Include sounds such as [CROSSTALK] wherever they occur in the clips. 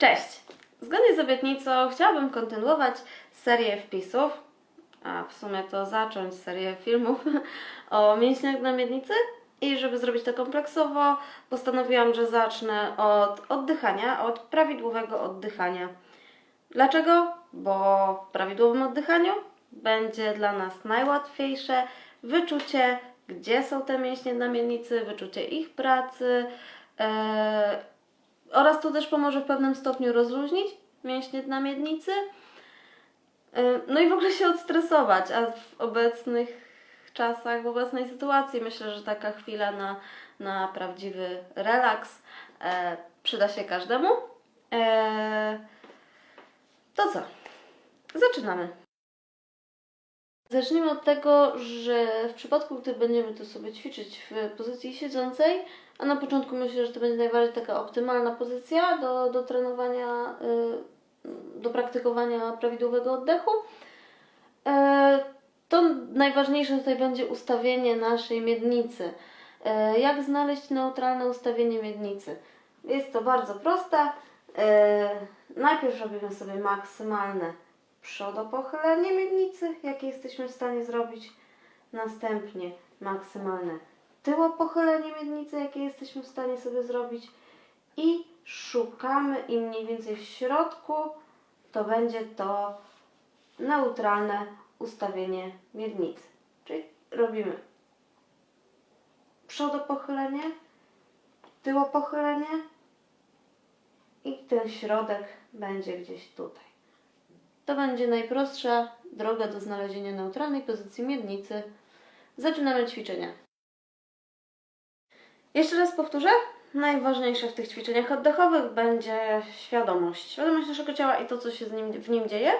Cześć! Zgodnie z obietnicą chciałabym kontynuować serię wpisów, a w sumie to zacząć serię filmów [LAUGHS] o mięśniach na miednicy. I żeby zrobić to kompleksowo, postanowiłam, że zacznę od oddychania, od prawidłowego oddychania. Dlaczego? Bo w prawidłowym oddychaniu będzie dla nas najłatwiejsze wyczucie, gdzie są te mięśnie na miednicy, wyczucie ich pracy, e, oraz to też pomoże w pewnym stopniu rozluźnić mięśnie dna miednicy. Yy, No i w ogóle się odstresować, a w obecnych czasach, w obecnej sytuacji myślę, że taka chwila na, na prawdziwy relaks e, przyda się każdemu. E, to co? Zaczynamy. Zacznijmy od tego, że w przypadku, gdy będziemy to sobie ćwiczyć w pozycji siedzącej, a na początku myślę, że to będzie najbardziej taka optymalna pozycja do, do trenowania, y, do praktykowania prawidłowego oddechu, e, to najważniejsze tutaj będzie ustawienie naszej miednicy. E, Jak znaleźć neutralne ustawienie miednicy? Jest to bardzo proste. E, Najpierw robimy sobie maksymalne przodopochylenie miednicy, jakie jesteśmy w stanie zrobić. Następnie maksymalne tyłopochylenie miednicy, jakie jesteśmy w stanie sobie zrobić. I szukamy i mniej więcej w środku to będzie to neutralne ustawienie miednicy. Czyli robimy przodopochylenie, tyłopochylenie i ten środek będzie gdzieś tutaj. To będzie najprostsza droga do znalezienia neutralnej pozycji miednicy. Zaczynamy ćwiczenia. Jeszcze raz powtórzę. Najważniejsze w tych ćwiczeniach oddechowych będzie świadomość. Świadomość naszego ciała i to, co się nim, w nim dzieje.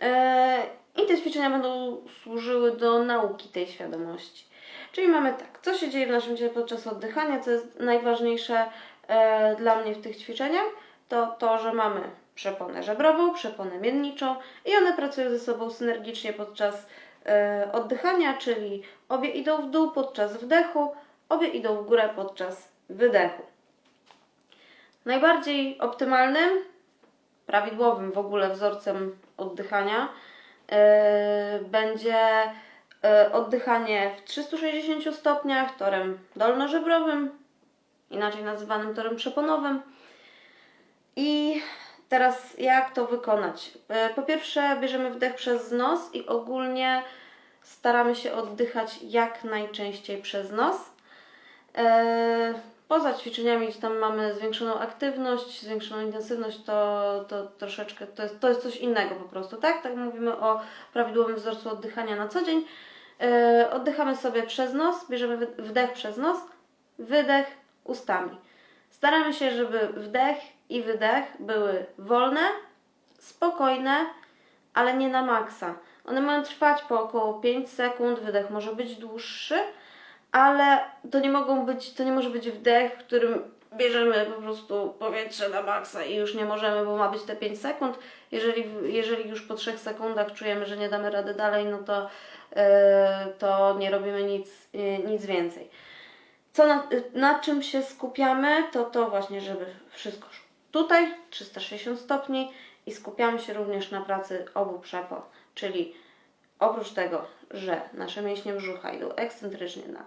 Eee, I te ćwiczenia będą służyły do nauki tej świadomości. Czyli mamy tak, co się dzieje w naszym ciele podczas oddychania, co jest najważniejsze e, dla mnie w tych ćwiczeniach, to to, że mamy przeponę żebrową, przeponę miedniczą i one pracują ze sobą synergicznie podczas e, oddychania, czyli obie idą w dół podczas wdechu, obie idą w górę podczas wydechu. Najbardziej optymalnym, prawidłowym w ogóle wzorcem oddychania e, będzie e, oddychanie w 360 stopniach torem dolnożebrowym, inaczej nazywanym torem przeponowym. I teraz jak to wykonać? E, Po pierwsze bierzemy wdech przez nos i ogólnie staramy się oddychać jak najczęściej przez nos. E, Poza ćwiczeniami, gdzie tam mamy zwiększoną aktywność, zwiększoną intensywność, to, to troszeczkę to jest, to jest coś innego po prostu, tak? Tak mówimy o prawidłowym wzorcu oddychania na co dzień. E, Oddychamy sobie przez nos, bierzemy wdech przez nos, wydech ustami. Staramy się, żeby wdech i wydech były wolne, spokojne, ale nie na maksa. One mają trwać po około 5 sekund, wydech może być dłuższy, ale to nie mogą być, to nie może być wdech, w którym bierzemy po prostu powietrze na maksa i już nie możemy, bo ma być te 5 sekund. Jeżeli, jeżeli już po 3 sekundach czujemy, że nie damy rady dalej, no to, yy, to nie robimy nic, yy, nic więcej. Co na, na czym się skupiamy, to to właśnie, żeby wszystko szło tutaj 360 stopni i skupiamy się również na pracy obu przepon, czyli oprócz tego, że nasze mięśnie brzucha idą ekscentrycznie na,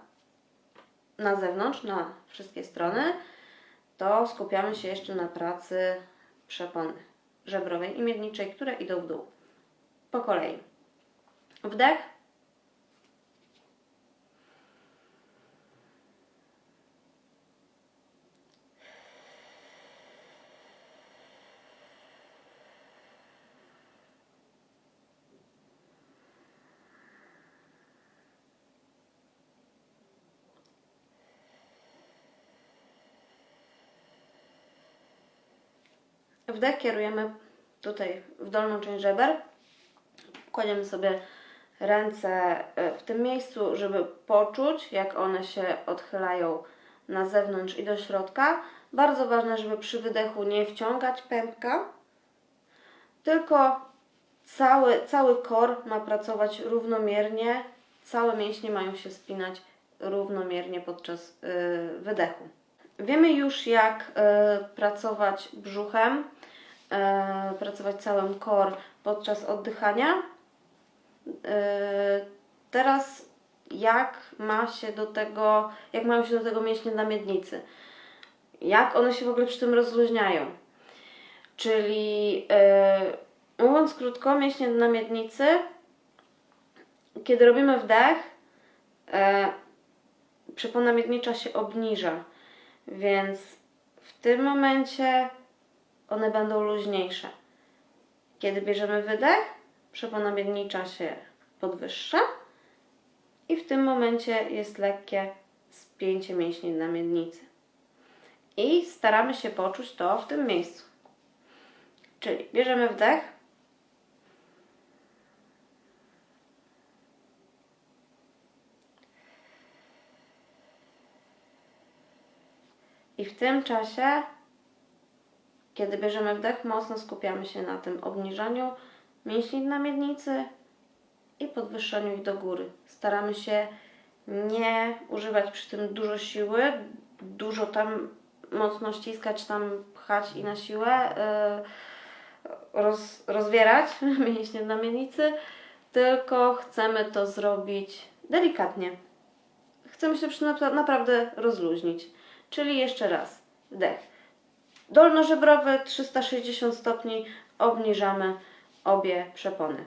na zewnątrz, na wszystkie strony, to skupiamy się jeszcze na pracy przepony żebrowej i miedniczej, które idą w dół. Po kolei. Wdech. Wdech kierujemy tutaj w dolną część żeber. Kładziemy sobie ręce e, w tym miejscu, żeby poczuć, jak one się odchylają na zewnątrz i do środka. Bardzo ważne, żeby przy wydechu nie wciągać pępka, tylko cały, cały kor ma pracować równomiernie, całe mięśnie mają się spinać równomiernie podczas y, wydechu. Wiemy już, jak y, pracować brzuchem. E, pracować całym core podczas oddychania. E, teraz jak ma się do tego, jak mają się do tego mięśnie na miednicy? Jak one się w ogóle przy tym rozluźniają? Czyli e, mówiąc krótko, mięśnie na miednicy, kiedy robimy wdech, przepona miednicza się obniża, więc w tym momencie one będą luźniejsze. Kiedy bierzemy wydech, przepona miednicza się podwyższa i w tym momencie jest lekkie spięcie mięśni na miednicy. I staramy się poczuć to w tym miejscu. Czyli bierzemy wdech. I w tym czasie, kiedy bierzemy wdech, mocno skupiamy się na tym obniżaniu mięśni na miednicy i podwyższaniu ich do góry. Staramy się nie używać przy tym dużo siły, dużo tam mocno ściskać, tam pchać i na siłę yy, roz, rozwierać [LAUGHS] mięśnie na miednicy, tylko chcemy to zrobić delikatnie. Chcemy się naprawdę rozluźnić. Czyli jeszcze raz, wdech. Dolnożebrowy 360 stopni, obniżamy obie przepony.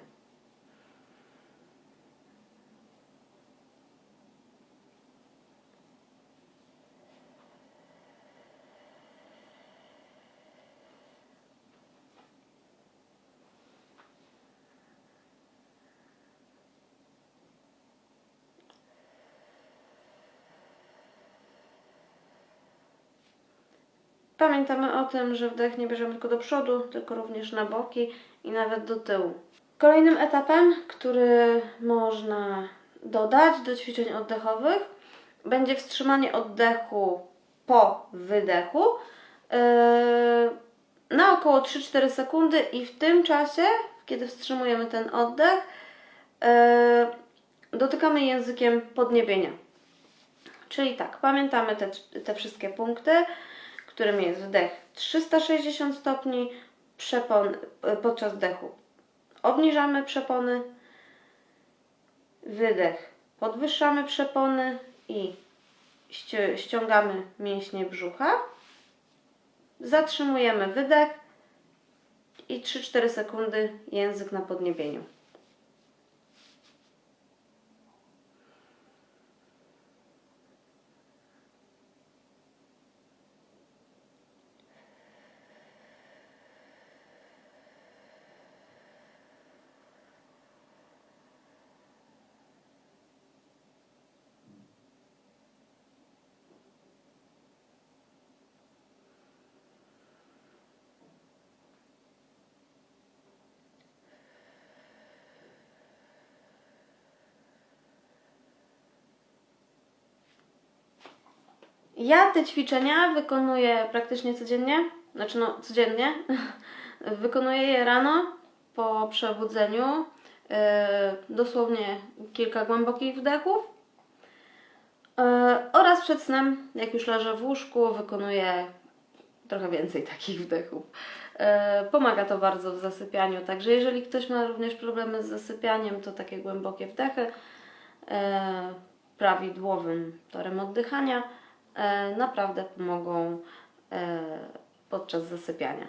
Pamiętamy o tym, że wdech nie bierzemy tylko do przodu, tylko również na boki i nawet do tyłu. Kolejnym etapem, który można dodać do ćwiczeń oddechowych, będzie wstrzymanie oddechu po wydechu yy, na około 3-4 sekundy i w tym czasie, kiedy wstrzymujemy ten oddech, yy, dotykamy językiem podniebienia. Czyli tak, pamiętamy te, te wszystkie punkty którym jest wdech 360 stopni, przepon, podczas wdechu. Obniżamy przepony, wydech. Podwyższamy przepony i ściągamy mięśnie brzucha, zatrzymujemy wydech i 3-4 sekundy język na podniebieniu. Ja te ćwiczenia wykonuję praktycznie codziennie, znaczy no codziennie. [LAUGHS] wykonuję je rano po przebudzeniu, yy, dosłownie kilka głębokich wdechów. Yy, oraz przed snem, jak już leżę w łóżku, wykonuję trochę więcej [LAUGHS] takich wdechów. Yy, pomaga to bardzo w zasypianiu, także jeżeli ktoś ma również problemy z zasypianiem, to takie głębokie wdechy prawidłowym torem oddychania naprawdę pomogą e, podczas zasypiania.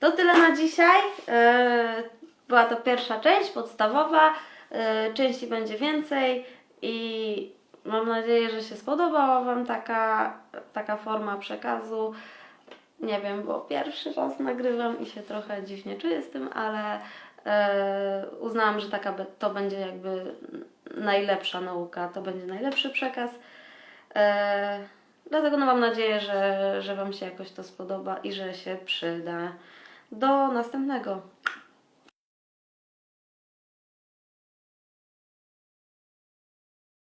To tyle na dzisiaj. E, była to pierwsza część podstawowa. Części będzie więcej i mam nadzieję, że się spodobała Wam taka, taka forma przekazu. Nie wiem, bo pierwszy raz nagrywam i się trochę dziwnie czuję z tym, ale uznałam, że taka to będzie jakby najlepsza nauka, to będzie najlepszy przekaz. E, dlatego no mam nadzieję, że, że Wam się jakoś to spodoba i że się przyda. Do następnego.